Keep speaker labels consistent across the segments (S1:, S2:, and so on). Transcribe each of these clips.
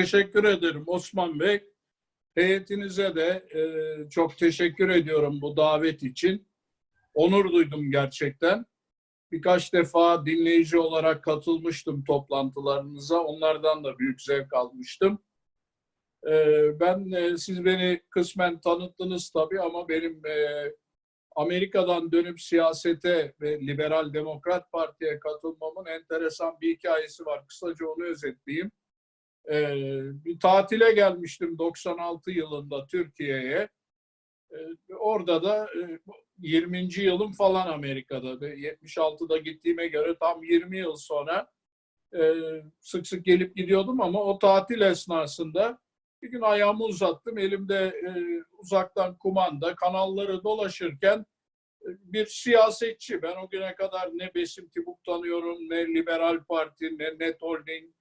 S1: teşekkür ederim Osman Bey. Heyetinize de e, çok teşekkür ediyorum bu davet için. Onur duydum gerçekten. Birkaç defa dinleyici olarak katılmıştım toplantılarınıza. Onlardan da büyük zevk almıştım. E, ben e, siz beni kısmen tanıttınız tabii ama benim e, Amerika'dan dönüp siyasete ve Liberal Demokrat Parti'ye katılmamın enteresan bir hikayesi var. Kısaca onu özetleyeyim. Ee, bir tatile gelmiştim 96 yılında Türkiye'ye. Ee, orada da e, 20. yılım falan Amerika'da. Ve 76'da gittiğime göre tam 20 yıl sonra e, sık sık gelip gidiyordum ama o tatil esnasında bir gün ayağımı uzattım. Elimde e, uzaktan kumanda kanalları dolaşırken e, bir siyasetçi. Ben o güne kadar ne Besim Tibuk tanıyorum, ne Liberal Parti, ne Net Holding.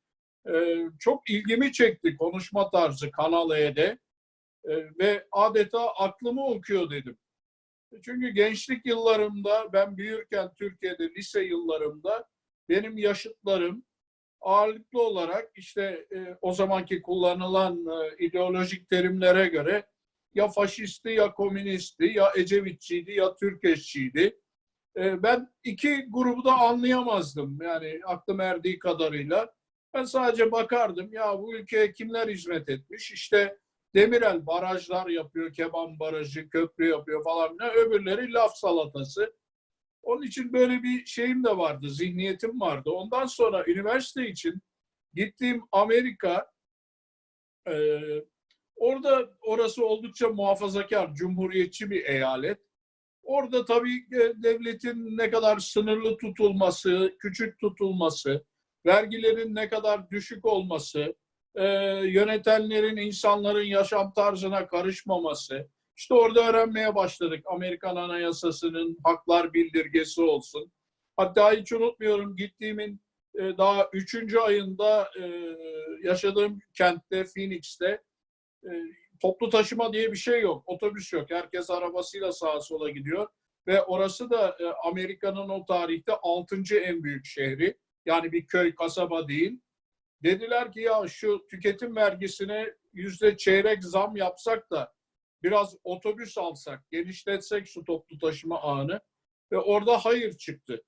S1: E, çok ilgimi çekti konuşma tarzı Kanal E'de. E, ve adeta aklımı okuyor dedim. Çünkü gençlik yıllarımda, ben büyürken Türkiye'de lise yıllarımda benim yaşıtlarım ağırlıklı olarak işte e, o zamanki kullanılan e, ideolojik terimlere göre ya faşisti ya komünisti ya Ecevitçiydi ya Türkeşçiydi. E, ben iki grubu da anlayamazdım yani aklım erdiği kadarıyla. Ben sadece bakardım ya bu ülkeye kimler hizmet etmiş işte Demirel barajlar yapıyor, Keban Barajı, köprü yapıyor falan. Ne öbürleri laf salatası. Onun için böyle bir şeyim de vardı, zihniyetim vardı. Ondan sonra üniversite için gittiğim Amerika, e, orada orası oldukça muhafazakar, cumhuriyetçi bir eyalet. Orada tabii e, devletin ne kadar sınırlı tutulması, küçük tutulması, vergilerin ne kadar düşük olması, e, yönetenlerin insanların yaşam tarzına karışmaması, işte orada öğrenmeye başladık. Amerikan Anayasası'nın haklar bildirgesi olsun. Hatta hiç unutmuyorum gittiğimin e, daha üçüncü ayında e, yaşadığım kentte, Phoenix'te e, toplu taşıma diye bir şey yok. Otobüs yok. Herkes arabasıyla sağa sola gidiyor. Ve orası da Amerika'nın o tarihte altıncı en büyük şehri. Yani bir köy, kasaba değil. Dediler ki ya şu tüketim vergisine yüzde çeyrek zam yapsak da biraz otobüs alsak, genişletsek şu toplu taşıma ağını ve orada hayır çıktı.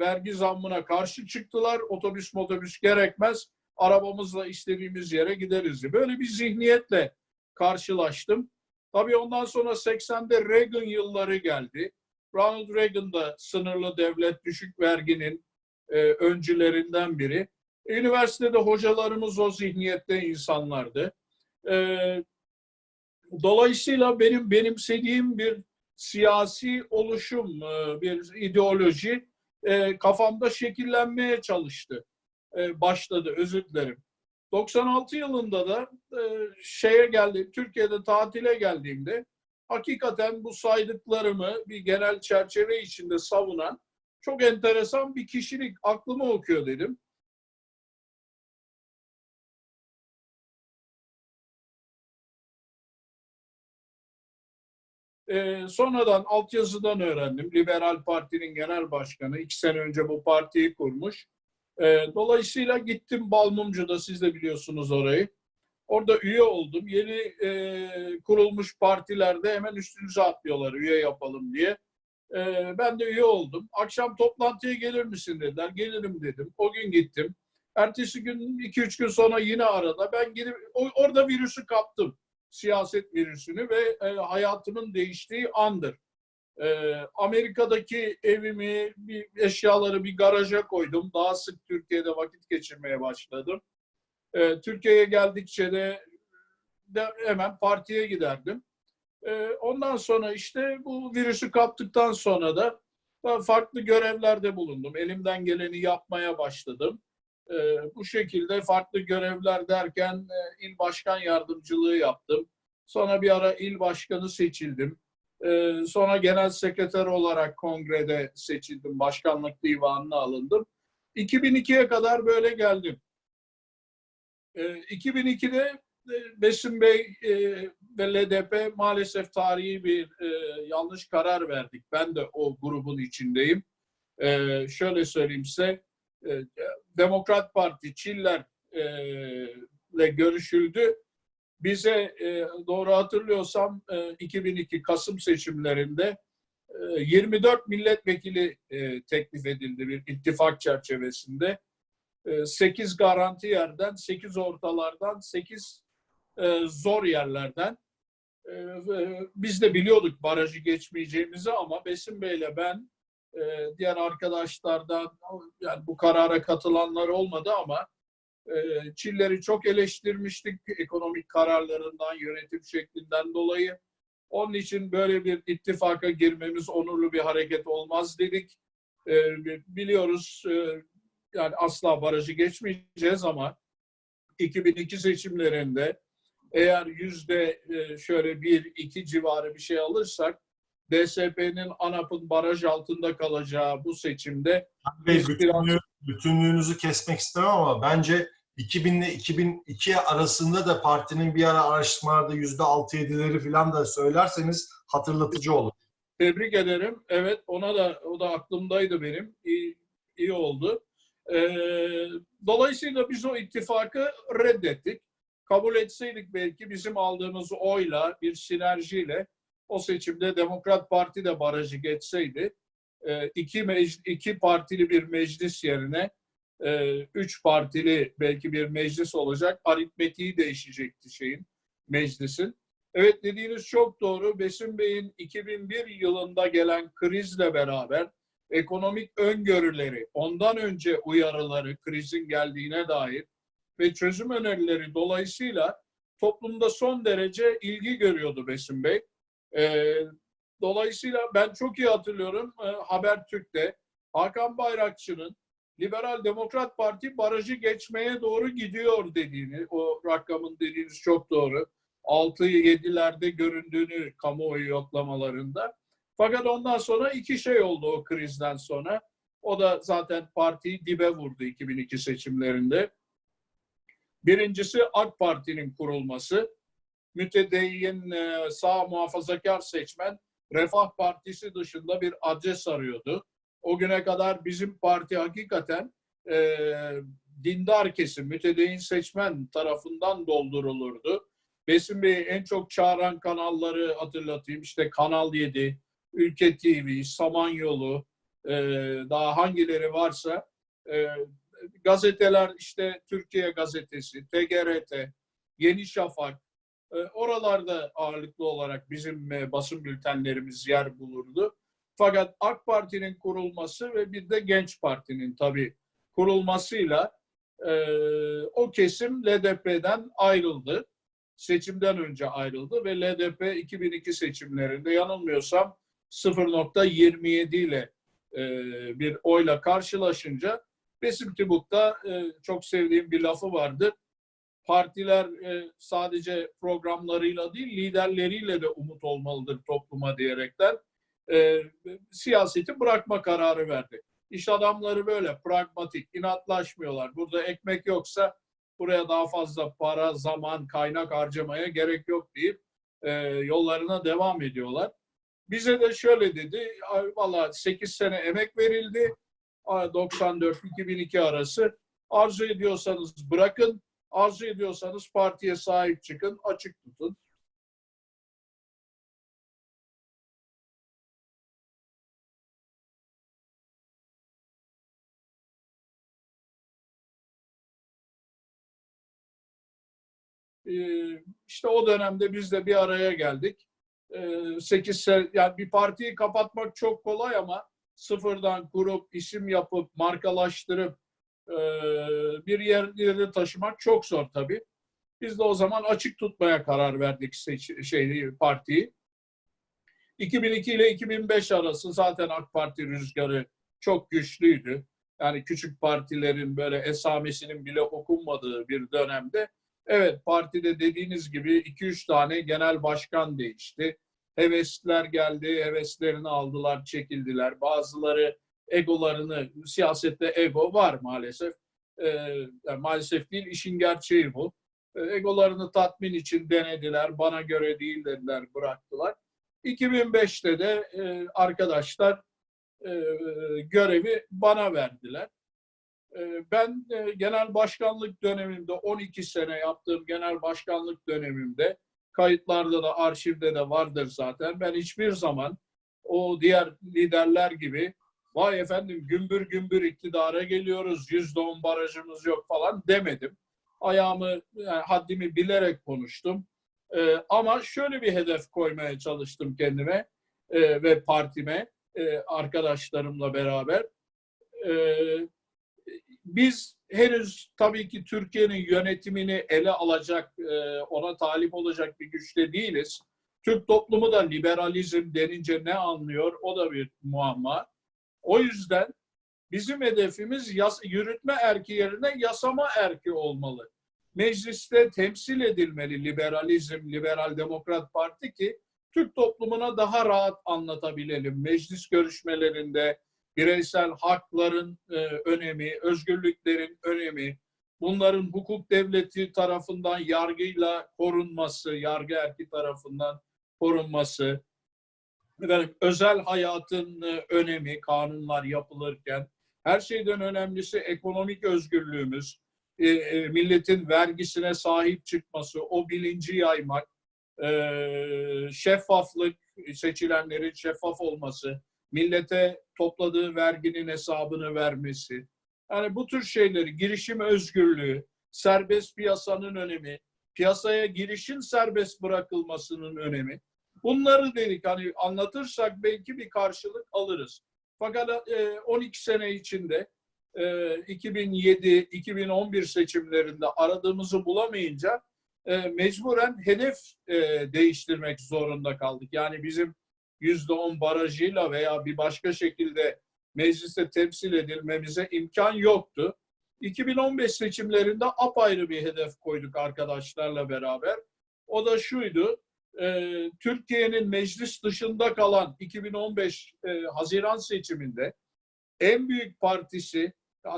S1: Vergi zammına karşı çıktılar. Otobüs motobüs gerekmez. Arabamızla istediğimiz yere gideriz. Böyle bir zihniyetle karşılaştım. Tabii ondan sonra 80'de Reagan yılları geldi. Ronald Reagan da sınırlı devlet düşük verginin e, öncülerinden biri. Üniversitede hocalarımız o zihniyette insanlardı. E, Dolayısıyla benim benimsediğim bir siyasi oluşum, e, bir ideoloji e, kafamda şekillenmeye çalıştı. E, başladı, özür dilerim. 96 yılında da şeye geldi, Türkiye'de tatile geldiğimde hakikaten bu saydıklarımı bir genel çerçeve içinde savunan çok enteresan bir kişilik aklımı okuyor dedim. E, sonradan altyazıdan öğrendim. Liberal Parti'nin genel başkanı. iki sene önce bu partiyi kurmuş. E, dolayısıyla gittim Balmumcu'da siz de biliyorsunuz orayı. Orada üye oldum. Yeni e, kurulmuş partilerde hemen üstünüze atlıyorlar üye yapalım diye. E, ben de üye oldum. Akşam toplantıya gelir misin dediler. Gelirim dedim. O gün gittim. Ertesi gün iki üç gün sonra yine arada ben gidip orada virüsü kaptım siyaset virüsünü ve e, hayatımın değiştiği andır. E, Amerika'daki evimi, bir eşyaları bir garaja koydum. Daha sık Türkiye'de vakit geçirmeye başladım. E, Türkiye'ye geldikçe de, de hemen partiye giderdim. E, ondan sonra işte bu virüsü kaptıktan sonra da farklı görevlerde bulundum. Elimden geleni yapmaya başladım. E, bu şekilde farklı görevler derken e, il başkan yardımcılığı yaptım. Sonra bir ara il başkanı seçildim. E, sonra genel sekreter olarak kongrede seçildim. Başkanlık divanına alındım. 2002'ye kadar böyle geldim. E, 2002'de e, Besim Bey e, ve LDP maalesef tarihi bir e, yanlış karar verdik. Ben de o grubun içindeyim. E, şöyle söyleyeyim size, e, Demokrat Parti, Çiller e, görüşüldü. Bize e, doğru hatırlıyorsam e, 2002 Kasım seçimlerinde e, 24 milletvekili e, teklif edildi bir ittifak çerçevesinde. 8 garanti yerden, 8 ortalardan, 8 e, zor yerlerden. E, ve Biz de biliyorduk barajı geçmeyeceğimizi ama Besim Bey'le ben e, diğer arkadaşlardan yani bu karara katılanlar olmadı ama e, Çiller'i çok eleştirmiştik ekonomik kararlarından, yönetim şeklinden dolayı. Onun için böyle bir ittifaka girmemiz onurlu bir hareket olmaz dedik. E, biliyoruz e, yani asla barajı geçmeyeceğiz ama 2002 seçimlerinde eğer yüzde e, şöyle bir iki civarı bir şey alırsak DSP'nin ANAP'ın baraj altında kalacağı bu seçimde
S2: Bey, bütünlüğü, bütünlüğünüzü kesmek istemem ama bence 2000 ile 2002 arasında da partinin bir ara araştırmalarda yüzde 6-7'leri falan da söylerseniz hatırlatıcı olur.
S1: tebrik ederim. Evet ona da o da aklımdaydı benim. İyi, iyi oldu. Ee, dolayısıyla biz o ittifakı reddettik. Kabul etseydik belki bizim aldığımız oyla bir sinerjiyle o seçimde Demokrat Parti de barajı geçseydi e, iki, iki partili bir meclis yerine e, üç partili belki bir meclis olacak. Aritmetiği değişecekti şeyin, meclisin. Evet dediğiniz çok doğru. Besim Bey'in 2001 yılında gelen krizle beraber ekonomik öngörüleri, ondan önce uyarıları krizin geldiğine dair ve çözüm önerileri dolayısıyla toplumda son derece ilgi görüyordu Besim Bey. Ee, dolayısıyla ben çok iyi hatırlıyorum e, Habertürk'te Hakan Bayrakçı'nın Liberal Demokrat Parti barajı geçmeye doğru gidiyor dediğini, o rakamın dediğiniz çok doğru. 6-7'lerde göründüğünü kamuoyu yoklamalarında. Fakat ondan sonra iki şey oldu o krizden sonra. O da zaten partiyi dibe vurdu 2002 seçimlerinde. Birincisi AK Parti'nin kurulması. Mütedeyyin e, sağ muhafazakar seçmen Refah Partisi dışında bir adres arıyordu. O güne kadar bizim parti hakikaten e, dindar kesim, mütedeyyin seçmen tarafından doldurulurdu. Besim Bey'i en çok çağıran kanalları hatırlatayım. İşte Kanal 7, Ülke TV, Samanyolu, e, daha hangileri varsa e, gazeteler işte Türkiye Gazetesi, TGRT, Yeni Şafak, e, oralarda ağırlıklı olarak bizim e, basın bültenlerimiz yer bulurdu. Fakat AK Parti'nin kurulması ve bir de Genç Parti'nin tabii kurulmasıyla e, o kesim LDP'den ayrıldı. Seçimden önce ayrıldı ve LDP 2002 seçimlerinde yanılmıyorsam 0.27 ile e, bir oyla karşılaşınca Besim Tibuk'ta e, çok sevdiğim bir lafı vardı. Partiler e, sadece programlarıyla değil liderleriyle de umut olmalıdır topluma diyerekten e, siyaseti bırakma kararı verdi. İş adamları böyle pragmatik, inatlaşmıyorlar. Burada ekmek yoksa buraya daha fazla para, zaman, kaynak harcamaya gerek yok deyip e, yollarına devam ediyorlar. Bize de şöyle dedi, "Ay, valla 8 sene emek verildi, 94-2002 arası. Arzu ediyorsanız bırakın, arzu ediyorsanız partiye sahip çıkın, açık tutun. Ee, işte o dönemde biz de bir araya geldik. 8 sene, yani bir partiyi kapatmak çok kolay ama sıfırdan kurup, isim yapıp, markalaştırıp e, bir yerlere taşımak çok zor tabii. Biz de o zaman açık tutmaya karar verdik seç- şeyi, partiyi. 2002 ile 2005 arası zaten AK Parti rüzgarı çok güçlüydü. Yani küçük partilerin böyle esamesinin bile okunmadığı bir dönemde evet partide dediğiniz gibi 2-3 tane genel başkan değişti. Hevesliler geldi, heveslerini aldılar, çekildiler. Bazıları egolarını, siyasette ego var maalesef. Yani maalesef değil, işin gerçeği bu. Ee, egolarını tatmin için denediler, bana göre değil dediler, bıraktılar. 2005'te de e, arkadaşlar e, görevi bana verdiler. e, ben e, genel başkanlık dönemimde 12 sene yaptığım genel başkanlık dönemimde kayıtlarda da arşivde de vardır zaten. Ben hiçbir zaman o diğer liderler gibi vay efendim gümbür gümbür iktidara geliyoruz yüzde on barajımız yok falan demedim. Ayağımı yani haddimi bilerek konuştum. Ee, ama şöyle bir hedef koymaya çalıştım kendime e, ve partime e, arkadaşlarımla beraber. Ee, biz henüz tabii ki Türkiye'nin yönetimini ele alacak, e, ona talip olacak bir güçte değiliz. Türk toplumu da liberalizm denince ne anlıyor o da bir muamma. O yüzden bizim hedefimiz yas, yürütme erki yerine yasama erki olmalı. Mecliste temsil edilmeli liberalizm, liberal demokrat parti ki Türk toplumuna daha rahat anlatabilelim. Meclis görüşmelerinde bireysel hakların e, önemi, özgürlüklerin önemi, bunların hukuk devleti tarafından yargıyla korunması, yargı erki tarafından korunması, efendim, özel hayatın e, önemi kanunlar yapılırken, her şeyden önemlisi ekonomik özgürlüğümüz, e, e, milletin vergisine sahip çıkması, o bilinci yaymak, e, şeffaflık, seçilenlerin şeffaf olması, millete topladığı verginin hesabını vermesi. Yani bu tür şeyleri, girişim özgürlüğü, serbest piyasanın önemi, piyasaya girişin serbest bırakılmasının önemi. Bunları dedik hani anlatırsak belki bir karşılık alırız. Fakat e, 12 sene içinde e, 2007-2011 seçimlerinde aradığımızı bulamayınca e, mecburen hedef e, değiştirmek zorunda kaldık. Yani bizim yüzde on barajıyla veya bir başka şekilde mecliste temsil edilmemize imkan yoktu. 2015 seçimlerinde apayrı bir hedef koyduk arkadaşlarla beraber. O da şuydu, e, Türkiye'nin meclis dışında kalan 2015 e, Haziran seçiminde en büyük partisi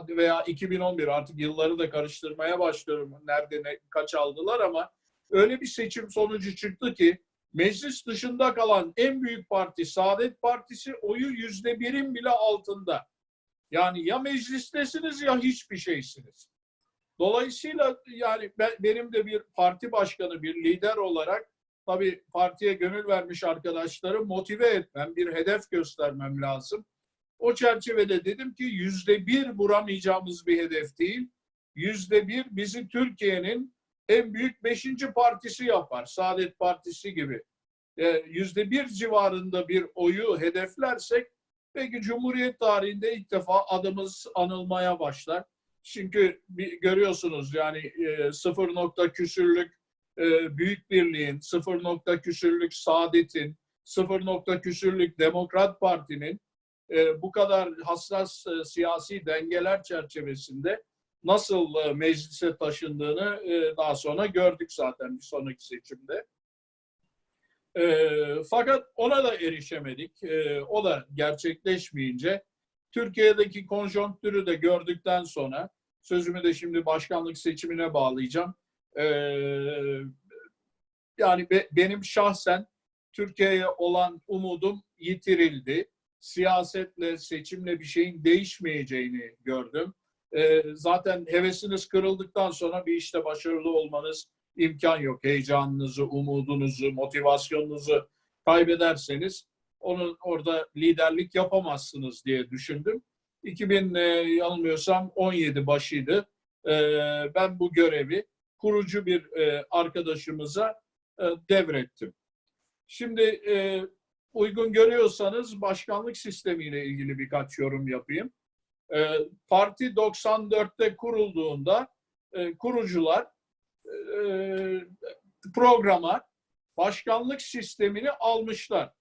S1: veya 2011 artık yılları da karıştırmaya başlıyorum. Nerede ne, kaç aldılar ama öyle bir seçim sonucu çıktı ki meclis dışında kalan en büyük parti Saadet Partisi oyu yüzde birin bile altında. Yani ya meclistesiniz ya hiçbir şeysiniz. Dolayısıyla yani ben, benim de bir parti başkanı, bir lider olarak tabii partiye gönül vermiş arkadaşları motive etmem, bir hedef göstermem lazım. O çerçevede dedim ki yüzde bir vuramayacağımız bir hedef değil. Yüzde bir bizi Türkiye'nin en büyük beşinci partisi yapar. Saadet Partisi gibi. Yüzde bir civarında bir oyu hedeflersek belki Cumhuriyet tarihinde ilk defa adımız anılmaya başlar. Çünkü görüyorsunuz yani e, sıfır nokta küsürlük e, Büyük Birliğin, sıfır nokta küsürlük Saadet'in, sıfır nokta küsürlük Demokrat Parti'nin e, bu kadar hassas e, siyasi dengeler çerçevesinde nasıl e, meclise taşındığını e, daha sonra gördük zaten bir sonraki seçimde. E, fakat ona da erişemedik. O da gerçekleşmeyince Türkiye'deki konjonktürü de gördükten sonra sözümü de şimdi başkanlık seçimine bağlayacağım. Yani be, benim şahsen Türkiye'ye olan umudum yitirildi. Siyasetle, seçimle bir şeyin değişmeyeceğini gördüm. E, zaten hevesiniz kırıldıktan sonra bir işte başarılı olmanız imkan yok. Heyecanınızı, umudunuzu, motivasyonunuzu kaybederseniz onun orada liderlik yapamazsınız diye düşündüm. 2000 e, yanılmıyorsam 17 başıydı. E, ben bu görevi kurucu bir e, arkadaşımıza e, devrettim. Şimdi e, uygun görüyorsanız başkanlık sistemiyle ilgili birkaç yorum yapayım. E, parti 94'te kurulduğunda e, kurucular e, programa başkanlık sistemini almışlar.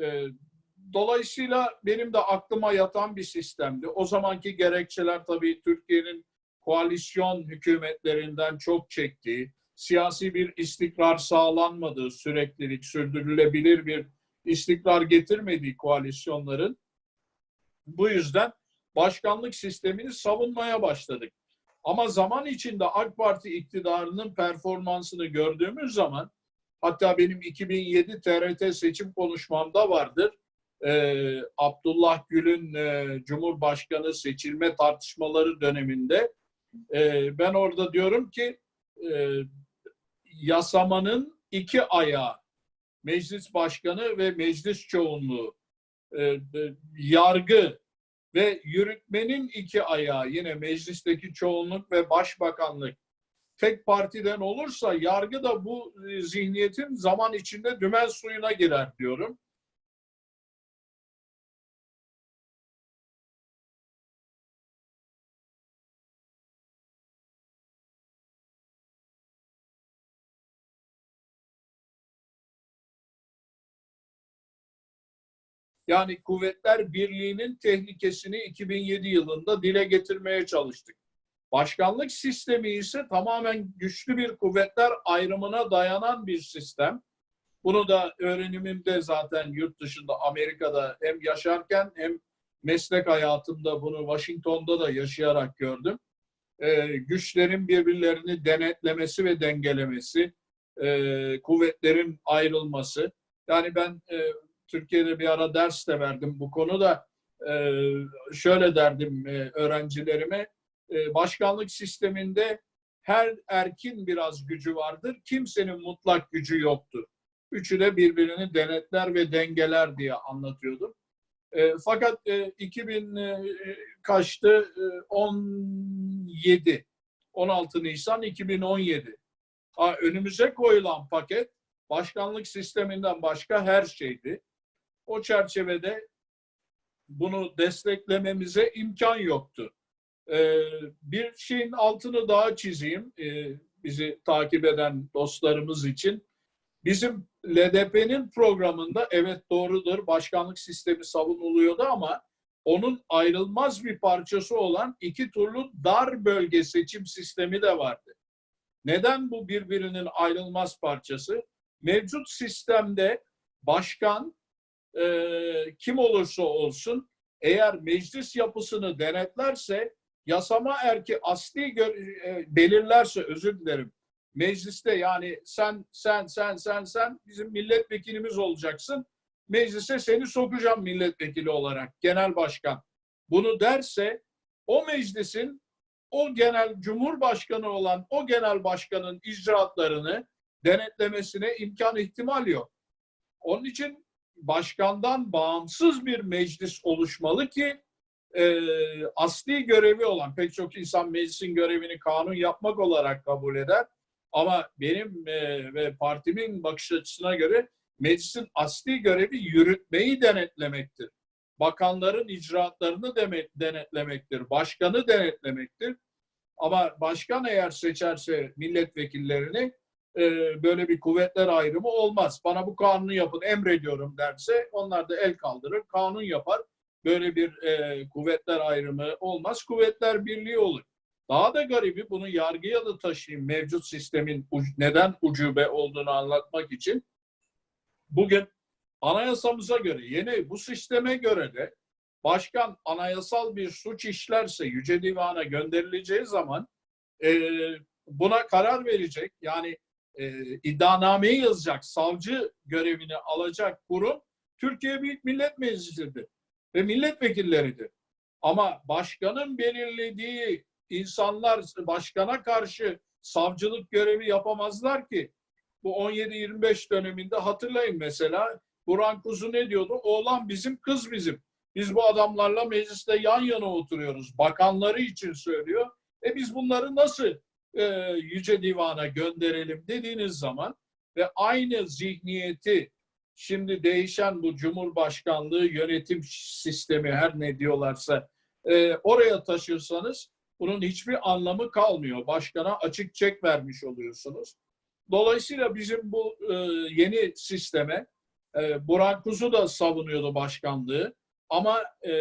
S1: E, dolayısıyla benim de aklıma yatan bir sistemdi. O zamanki gerekçeler tabii Türkiye'nin koalisyon hükümetlerinden çok çektiği, siyasi bir istikrar sağlanmadığı, süreklilik, sürdürülebilir bir istikrar getirmediği koalisyonların bu yüzden başkanlık sistemini savunmaya başladık. Ama zaman içinde AK Parti iktidarının performansını gördüğümüz zaman hatta benim 2007 TRT seçim konuşmamda vardır. e, Abdullah Gül'ün e, Cumhurbaşkanı seçilme tartışmaları döneminde e, ben orada diyorum ki e, yasamanın iki ayağı meclis başkanı ve meclis çoğunluğu e, yargı ve yürütmenin iki ayağı yine meclisteki çoğunluk ve başbakanlık tek partiden olursa yargı da bu e, zihniyetin zaman içinde dümen suyuna girer diyorum. Yani Kuvvetler Birliği'nin tehlikesini 2007 yılında dile getirmeye çalıştık. Başkanlık sistemi ise tamamen güçlü bir kuvvetler ayrımına dayanan bir sistem. Bunu da öğrenimimde zaten yurt dışında Amerika'da hem yaşarken hem meslek hayatımda bunu Washington'da da yaşayarak gördüm. Ee, güçlerin birbirlerini denetlemesi ve dengelemesi, e, kuvvetlerin ayrılması. Yani ben e, Türkiye'de bir ara ders de verdim bu konuda. E, şöyle derdim e, öğrencilerime, e, başkanlık sisteminde her erkin biraz gücü vardır. Kimsenin mutlak gücü yoktur. Üçü de birbirini denetler ve dengeler diye anlatıyordum. E, fakat e, 2000 e, kaçtı? E, 17. 16 Nisan 2017. Ha, önümüze koyulan paket başkanlık sisteminden başka her şeydi. O çerçevede bunu desteklememize imkan yoktu. Ee, bir şeyin altını daha çizeyim e, bizi takip eden dostlarımız için. Bizim LDP'nin programında evet doğrudur başkanlık sistemi savunuluyordu ama onun ayrılmaz bir parçası olan iki turlu dar bölge seçim sistemi de vardı. Neden bu birbirinin ayrılmaz parçası? Mevcut sistemde başkan e, kim olursa olsun eğer meclis yapısını denetlerse yasama erki asli e, belirlerse özür dilerim mecliste yani sen sen sen sen sen bizim milletvekilimiz olacaksın meclise seni sokacağım milletvekili olarak genel başkan bunu derse o meclisin o genel cumhurbaşkanı olan o genel başkanın icraatlarını denetlemesine imkan ihtimal yok. Onun için başkandan bağımsız bir meclis oluşmalı ki e, asli görevi olan pek çok insan meclisin görevini kanun yapmak olarak kabul eder. Ama benim e, ve partimin bakış açısına göre meclisin asli görevi yürütmeyi denetlemektir. Bakanların icraatlarını deme- denetlemektir. Başkanı denetlemektir. Ama başkan eğer seçerse milletvekillerini e, böyle bir kuvvetler ayrımı olmaz. Bana bu kanunu yapın emrediyorum derse onlar da el kaldırır, kanun yapar. Böyle bir e, kuvvetler ayrımı olmaz. Kuvvetler birliği olur. Daha da garibi bunu yargıya da taşıyayım mevcut sistemin neden ucube olduğunu anlatmak için. Bugün anayasamıza göre yeni bu sisteme göre de başkan anayasal bir suç işlerse Yüce Divan'a gönderileceği zaman e, buna karar verecek. Yani e, iddianameyi yazacak, savcı görevini alacak kurum Türkiye Büyük Millet Meclisi'dir ve milletvekilleridir. Ama başkanın belirlediği insanlar başkana karşı savcılık görevi yapamazlar ki. Bu 17-25 döneminde hatırlayın mesela Burhan Kuzu ne diyordu? Oğlan bizim, kız bizim. Biz bu adamlarla mecliste yan yana oturuyoruz. Bakanları için söylüyor. E biz bunları nasıl e, Yüce Divan'a gönderelim dediğiniz zaman ve aynı zihniyeti şimdi değişen bu Cumhurbaşkanlığı yönetim sistemi her ne diyorlarsa e, oraya taşırsanız bunun hiçbir anlamı kalmıyor. Başkana açık çek vermiş oluyorsunuz. Dolayısıyla bizim bu e, yeni sisteme e, Burhan Kuzu da savunuyordu başkanlığı ama e,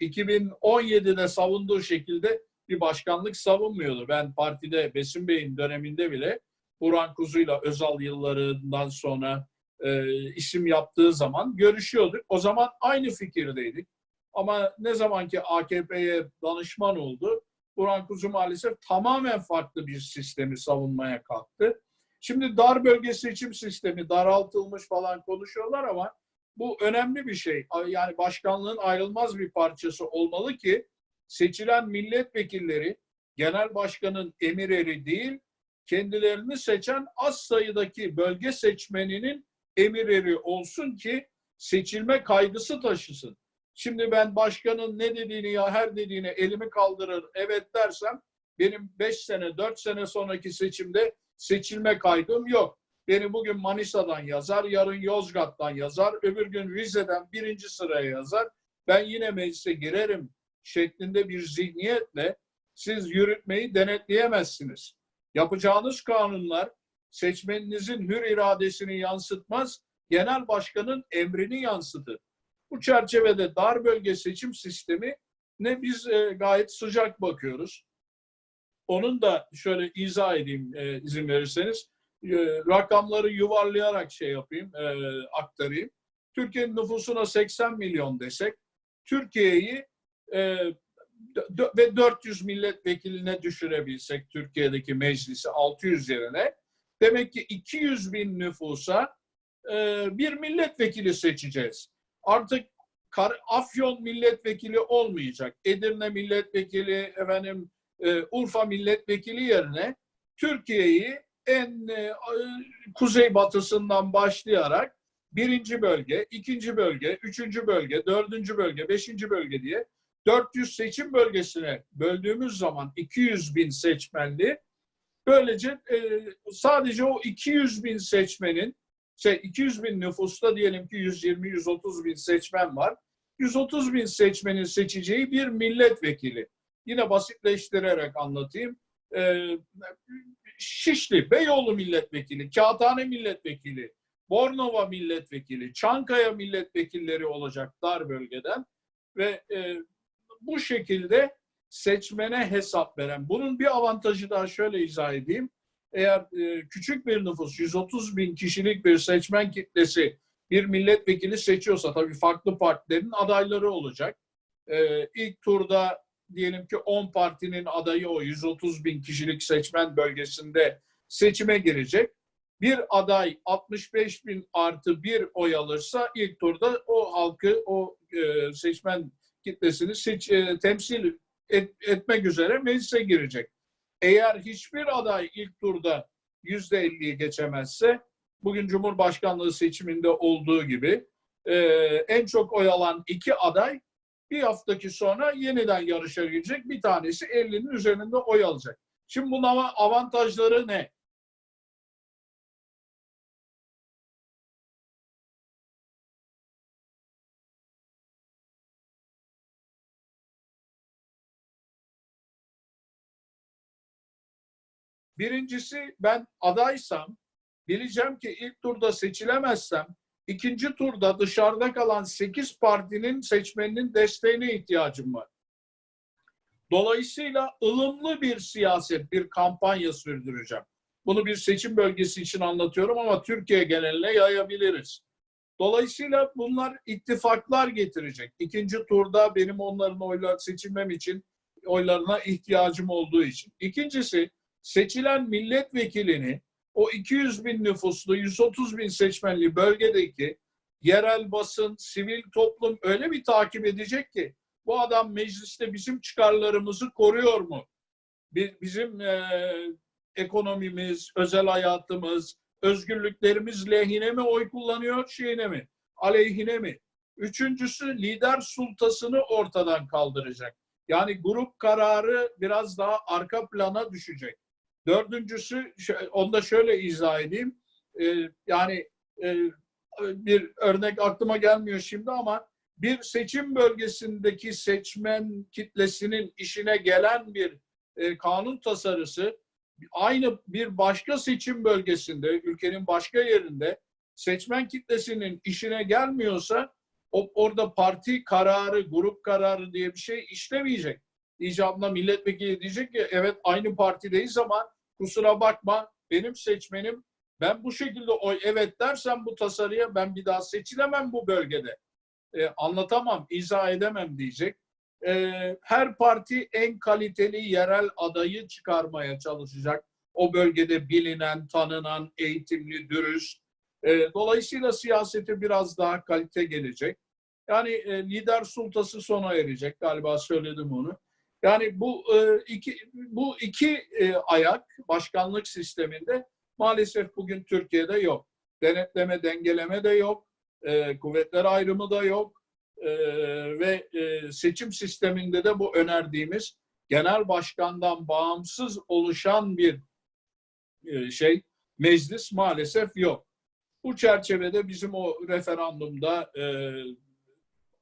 S1: 2017'de savunduğu şekilde bir başkanlık savunmuyordu. Ben partide Besim Bey'in döneminde bile Burhan Kuzu'yla Özal yıllarından sonra e, isim yaptığı zaman görüşüyorduk. O zaman aynı fikirdeydik. Ama ne zaman ki AKP'ye danışman oldu, Burhan Kuzu maalesef tamamen farklı bir sistemi savunmaya kalktı. Şimdi dar bölge seçim sistemi daraltılmış falan konuşuyorlar ama Bu önemli bir şey. Yani başkanlığın ayrılmaz bir parçası olmalı ki seçilen milletvekilleri genel başkanın emir eri değil, kendilerini seçen az sayıdaki bölge seçmeninin emir eri olsun ki seçilme kaygısı taşısın. Şimdi ben başkanın ne dediğini ya her dediğine elimi kaldırır evet dersem benim 5 sene 4 sene sonraki seçimde seçilme kaygım yok. Beni bugün Manisa'dan yazar, yarın Yozgat'tan yazar, öbür gün Rize'den birinci sıraya yazar. Ben yine meclise girerim şeklinde bir zihniyetle siz yürütmeyi denetleyemezsiniz. Yapacağınız kanunlar seçmeninizin hür iradesini yansıtmaz, genel başkanın emrini yansıtır. Bu çerçevede dar bölge seçim sistemi ne biz e, gayet sıcak bakıyoruz. Onun da şöyle izah edeyim e, izin verirseniz. E, rakamları yuvarlayarak şey yapayım, e, aktarayım. Türkiye'nin nüfusuna 80 milyon desek, Türkiye'yi ve 400 milletvekiline düşürebilsek Türkiye'deki meclisi 600 yerine demek ki 200 bin nüfusa e, bir milletvekili seçeceğiz. Artık Afyon milletvekili olmayacak. Edirne milletvekili, efendim e, Urfa milletvekili yerine Türkiye'yi en e, kuzeybatısından başlayarak birinci bölge, ikinci bölge, üçüncü bölge, dördüncü bölge, beşinci bölge diye 400 seçim bölgesine böldüğümüz zaman 200 bin seçmenli böylece e, sadece o 200 bin seçmenin şey 200 bin nüfusta diyelim ki 120-130 bin seçmen var. 130 bin seçmenin seçeceği bir milletvekili. Yine basitleştirerek anlatayım. E, Şişli, Beyoğlu milletvekili, Kağıthane milletvekili, Bornova milletvekili, Çankaya milletvekilleri olacak dar bölgeden ve e, bu şekilde seçmene hesap veren. Bunun bir avantajı daha şöyle izah edeyim. Eğer e, küçük bir nüfus, 130 bin kişilik bir seçmen kitlesi bir milletvekili seçiyorsa tabii farklı partilerin adayları olacak. E, ilk turda diyelim ki 10 partinin adayı o 130 bin kişilik seçmen bölgesinde seçime girecek. Bir aday 65 bin artı bir oy alırsa ilk turda o halkı, o e, seçmen kitlesini seç, e, temsil et, etmek üzere meclise girecek. Eğer hiçbir aday ilk turda yüzde elliyi geçemezse, bugün Cumhurbaşkanlığı seçiminde olduğu gibi e, en çok oy alan iki aday bir haftaki sonra yeniden yarışa girecek. Bir tanesi 50'nin üzerinde oy alacak. Şimdi bunun avantajları ne? Birincisi ben adaysam bileceğim ki ilk turda seçilemezsem ikinci turda dışarıda kalan 8 partinin seçmeninin desteğine ihtiyacım var. Dolayısıyla ılımlı bir siyaset, bir kampanya sürdüreceğim. Bunu bir seçim bölgesi için anlatıyorum ama Türkiye geneline yayabiliriz. Dolayısıyla bunlar ittifaklar getirecek. İkinci turda benim onların oylar seçilmem için oylarına ihtiyacım olduğu için. İkincisi seçilen milletvekilini o 200 bin nüfuslu 130 bin seçmenli bölgedeki yerel basın, sivil toplum öyle bir takip edecek ki bu adam mecliste bizim çıkarlarımızı koruyor mu? Bizim e, ekonomimiz, özel hayatımız, özgürlüklerimiz lehine mi oy kullanıyor, şeyine mi? Aleyhine mi? Üçüncüsü lider sultasını ortadan kaldıracak. Yani grup kararı biraz daha arka plana düşecek. Dördüncüsü, onu da şöyle izah edeyim. Ee, yani e, bir örnek aklıma gelmiyor şimdi ama bir seçim bölgesindeki seçmen kitlesinin işine gelen bir e, kanun tasarısı aynı bir başka seçim bölgesinde, ülkenin başka yerinde seçmen kitlesinin işine gelmiyorsa orada parti kararı, grup kararı diye bir şey işlemeyecek. İcabında milletvekili diyecek ki evet aynı partideyiz ama kusura bakma benim seçmenim ben bu şekilde oy evet dersem bu tasarıya ben bir daha seçilemem bu bölgede. Ee, anlatamam, izah edemem diyecek. Ee, her parti en kaliteli yerel adayı çıkarmaya çalışacak. O bölgede bilinen, tanınan, eğitimli, dürüst, E, dolayısıyla siyasete biraz daha kalite gelecek. Yani e, lider sultası sona erecek galiba söyledim onu. Yani bu e, iki bu iki e, ayak başkanlık sisteminde maalesef bugün Türkiye'de yok. Denetleme, dengeleme de yok. E, kuvvetler ayrımı da yok. E, ve e, seçim sisteminde de bu önerdiğimiz genel başkandan bağımsız oluşan bir e, şey meclis maalesef yok. Bu çerçevede bizim o referandumda e,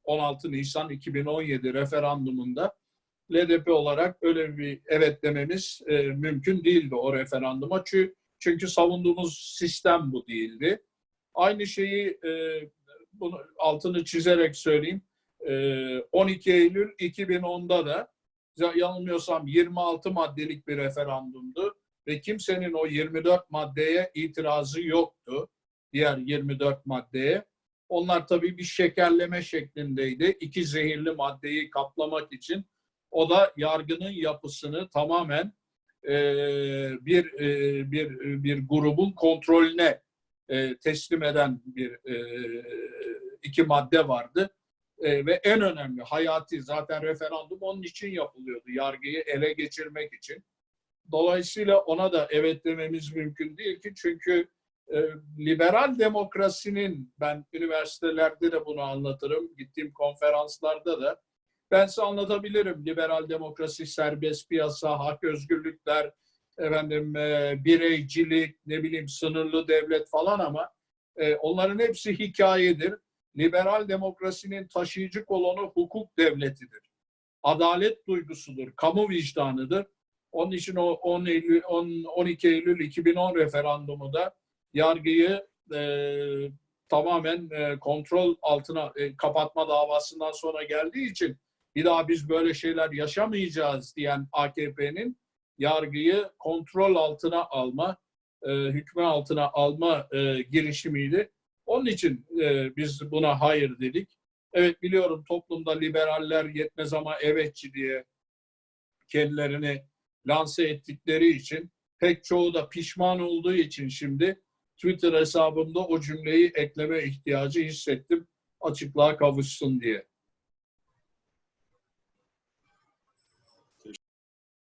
S1: 16 Nisan 2017 referandumunda LDP olarak öyle bir evet dememiz e, mümkün değildi o referanduma. Çünkü, çünkü savunduğumuz sistem bu değildi. Aynı şeyi e, bunu altını çizerek söyleyeyim. E, 12 Eylül 2010'da da yanılmıyorsam 26 maddelik bir referandumdu ve kimsenin o 24 maddeye itirazı yoktu. Diğer 24 maddeye. Onlar tabii bir şekerleme şeklindeydi. İki zehirli maddeyi kaplamak için. O da yargının yapısını tamamen e, bir e, bir bir grubun kontrolüne e, teslim eden bir e, iki madde vardı. E, ve en önemli hayati zaten referandum onun için yapılıyordu. Yargıyı ele geçirmek için. Dolayısıyla ona da evet dememiz mümkün değil ki çünkü e, liberal demokrasinin ben üniversitelerde de bunu anlatırım. Gittiğim konferanslarda da ben size anlatabilirim. Liberal demokrasi, serbest piyasa, hak özgürlükler, efendim e, bireycilik, ne bileyim sınırlı devlet falan ama e, onların hepsi hikayedir. Liberal demokrasinin taşıyıcı kolonu hukuk devletidir. Adalet duygusudur, kamu vicdanıdır. Onun için o 10 Eylül, 10, 12 Eylül 2010 referandumu da yargıyı e, tamamen e, kontrol altına e, kapatma davasından sonra geldiği için bir daha biz böyle şeyler yaşamayacağız diyen AKP'nin yargıyı kontrol altına alma, e, hükmü altına alma e, girişimiydi. Onun için e, biz buna hayır dedik. Evet biliyorum toplumda liberaller yetmez ama evetçi diye kendilerini lanse ettikleri için pek çoğu da pişman olduğu için şimdi Twitter hesabımda o cümleyi ekleme ihtiyacı hissettim açıklığa kavuşsun diye.